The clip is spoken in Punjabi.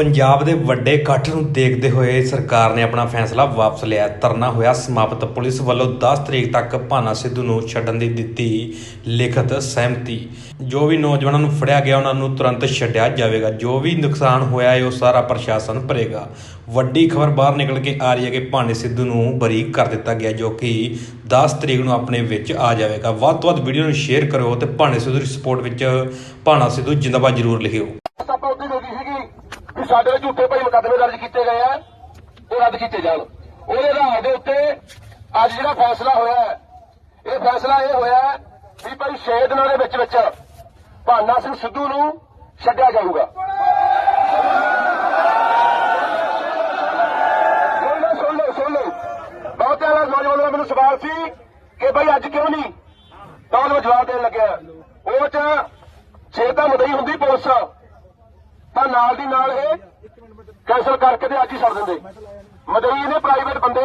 ਪੰਜਾਬ ਦੇ ਵੱਡੇ ਇਕੱਠ ਨੂੰ ਦੇਖਦੇ ਹੋਏ ਸਰਕਾਰ ਨੇ ਆਪਣਾ ਫੈਸਲਾ ਵਾਪਸ ਲਿਆ। ਧਰਨਾ ਹੋਇਆ। ਸਮਾਪਤ ਪੁਲਿਸ ਵੱਲੋਂ 10 ਤਰੀਕ ਤੱਕ ਭਾਨਾ ਸਿੱਧੂ ਨੂੰ ਛੱਡਣ ਦੀ ਦਿੱਤੀ ਲਿਖਤ ਸਹਿਮਤੀ। ਜੋ ਵੀ ਨੌਜਵਾਨਾਂ ਨੂੰ ਫੜਿਆ ਗਿਆ, ਉਹਨਾਂ ਨੂੰ ਤੁਰੰਤ ਛੱਡਿਆ ਜਾਵੇਗਾ। ਜੋ ਵੀ ਨੁਕਸਾਨ ਹੋਇਆ ਹੈ ਉਹ ਸਾਰਾ ਪ੍ਰਸ਼ਾਸਨ ਭਰੇਗਾ। ਵੱਡੀ ਖਬਰ ਬਾਹਰ ਨਿਕਲ ਕੇ ਆ ਰਹੀ ਹੈ ਕਿ ਭਾਨੇ ਸਿੱਧੂ ਨੂੰ ਬਰੀ ਕਰ ਦਿੱਤਾ ਗਿਆ, ਜੋ ਕਿ 10 ਤਰੀਕ ਨੂੰ ਆਪਣੇ ਵਿੱਚ ਆ ਜਾਵੇਗਾ। ਵੱਧ ਤੋਂ ਵੱਧ ਵੀਡੀਓ ਨੂੰ ਸ਼ੇਅਰ ਕਰੋ ਤੇ ਭਾਨੇ ਸਿੱਧੂ ਦੀ ਸਪੋਰਟ ਵਿੱਚ ਭਾਨਾ ਸਿੱਧੂ ਜਿੰਦਾਬਾਦ ਜ਼ਰੂਰ ਲਿਖਿਓ ਆਪਾਂ ਉੱਤੇ ਹੋ ਗਈ ਸੀਗੀ ਕਿ ਸਾਡੇ ਵਿੱਚ ਝੂਠੇ ਭਾਈ ਮੁਕੱਦਮੇ ਦਰਜ ਕੀਤੇ ਗਏ ਆ, ਉਹ ਰੱਦ ਕੀਤੇ ਜਾਣ। ਉਹਦੇ ਆਧਾਰ ਦੇ ਉੱਤੇ ਅੱਜ ਜਿਹੜਾ ਫੈਸਲਾ ਹੋਇਆ ਇਹ ਫੈਸਲਾ ਇਹ ਹੋਇਆ ਹੈ ਵੀ ਭਾਈ 6 ਦਿਨਾਂ ਦੇ ਵਿੱਚ ਵਿੱਚ ਭਾਨਾ ਸਿੰਘ ਸਿੱਧੂ ਨੂੰ ਛੱਡਿਆ ਜਾਊਗਾ। ਸੁਣ ਲਓ ਸੁਣ ਲਓ ਸੁਣ ਲਓ। ਬਹੁਤ ਆਲਾ ਨੌਜਵਾਨਾਂ ਦਾ ਮੈਨੂੰ ਸਵਾਲ ਸੀ ਕਿ ਭਾਈ ਅੱਜ ਕਿਉਂ ਨਹੀਂ? ਤਾਂ ਉਹਨੂੰ ਜਵਾਬ ਦੇਣ ਲੱਗਿਆ। ਉਹ ਚ ਛੇ ਤਾਂ ਮਦਈ ਹੁੰਦੀ ਪੁਲਿਸ। ਤਾਂ ਨਾਲ ਦੀ ਨਾਲ ਇਹ ਕੈਂਸਲ ਕਰਕੇ ਤੇ ਅੱਜ ਹੀ ਛੱਡ ਦਿੰਦੇ। ਮਦਰੀ ਨੇ ਪ੍ਰਾਈਵੇਟ ਬੰਦੇ